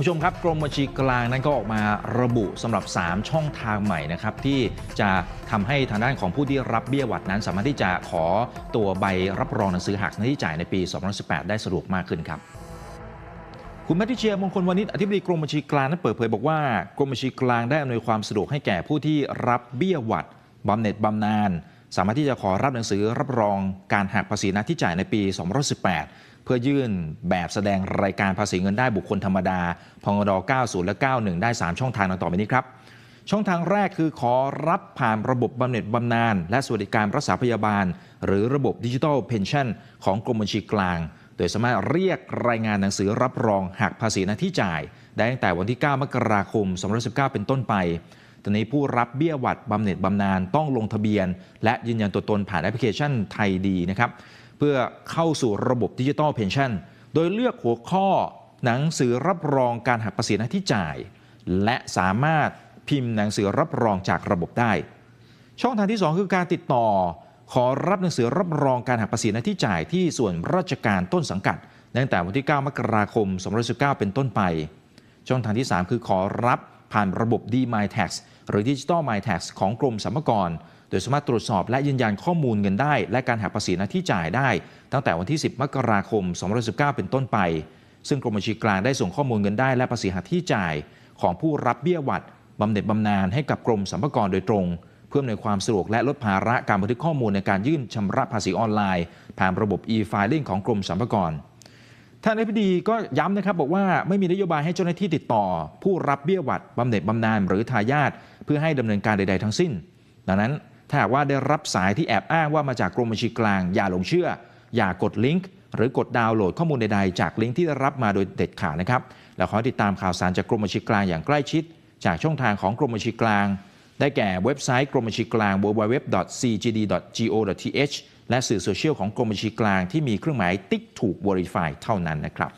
ผู้ชมครับกรมบัญชีกลางนั้นก็ออกมาระบุสำหรับ 3 ช่องทางใหม่นะครับที่จะทำให้ทางด้านของผู้ที่รับเบี้ยหวัดนั้น สามารถที่จะขอตัวใบรับรองหนังสือหักหน้าที่จ่ายในปี 2018 ได้สะดวกมากขึ้นครับคุณแพทริเชียมงคลวานิชอธิบดีกรมบัญชีกลางนั้นเปิดเผยบอกว่ากรมบัญชีกลางได้อำนวยความสะดวกให้แก่ผู้ที่รับเบี้ยหวัดบำเหน็จบำนาญ สามารถที่จะขอรับหนังสือรับรองการหักภาษีน้าที่จ่ายในปี 2018 เพื่อยื่นแบบแสดงรายการภาษีเงินได้บุคคลธรรมดา พงด 90 และ 91 ได้ 3 ช่องทางดังต่อไปนี้ครับ ช่องทางแรกคือขอรับผ่านระบบบำเหน็จบำนาญและสวัสดิการรักษาพยาบาล หรือระบบดิจิทัลเพนชั่นของกรมบัญชีกลาง โดยสามารถเรียกรายงานหนังสือรับรองหักภาษีหน้าที่จ่าย ได้ตั้งแต่วันที่ 9 มกราคม 2019 เป็นต้นไป ตอนนี้ผู้รับเบี้ยหวัดบำเหน็จบำนาญต้องลงทะเบียน และยืนยันตัวตนผ่านแอปพลิเคชันไทยดีนะครับเพื่อเข้าสู่ระบบดิจิทัลเพนชั่น โดยเลือกหัวข้อหนังสือรับรองการหักภาษีหน้าที่จ่าย และสามารถพิมพ์หนังสือรับรองจากระบบได้ ช่องทางที่ 2 คือการติดต่อ ขอรับหนังสือรับรองการหักภาษีหน้าที่จ่ายที่ส่วนราชการต้นสังกัดตั้งแต่วันที่ 9 มกราคม2019 เป็นต้นไป ช่องทางที่ 3 คือขอรับผ่านระบบ D-MyTax หรือ Digital MyTax ของกรมสรรพากร โดยสามารถตรวจสอบและยืนยันข้อมูลเงินได้ และการหักภาษีหน้าที่จ่ายได้ ตั้งแต่วันที่ 10 มกราคม 2019 เป็นต้นไป ซึ่งกรมบัญชีกลางได้ส่งข้อมูลเงินได้และภาษีหักที่จ่าย ของผู้รับเบี้ยหวัดบำเหน็จบำนาญให้กับกรมสรรพากรโดยตรง เพื่อในวยความสะดวกและลดภาระการบันทึกข้อมูลในการยื่นชำระภาษีออนไลน์ ผ่านระบบ e-filing ของกรมสรรพากร ท่านอธิบดีก็ย้ำนะครับบอกว่าไม่มีนโยบายให้เจ้าหน้าที่ติดต่อ ผู้รับเบี้ยหวัดบำเหน็จบำนาญหรือทายาทเพื่อให้ดำเนินการใด ๆ ทั้งสิ้น ดังนั้นถ้าหากว่าได้รับสายที่แอบอ้างว่ามาจากกรมบัญชีกลาง อย่าหลงเชื่อ อย่ากดลิงก์ หรือกดดาวน์โหลดข้อมูลใดๆ จากลิงก์ที่ได้รับมาโดยเด็ดขาดนะครับและขอติดตามข่าวสารจากกรมบัญชีกลางอย่างใกล้ชิด จากช่องทางของกรมบัญชีกลาง ได้แก่เว็บไซต์กรมบัญชีกลาง www.cgd.go.th และสื่อโซเชียลของกรมบัญชีกลางที่มีเครื่องหมายติ๊กถูก Verify เท่านั้นนะครับ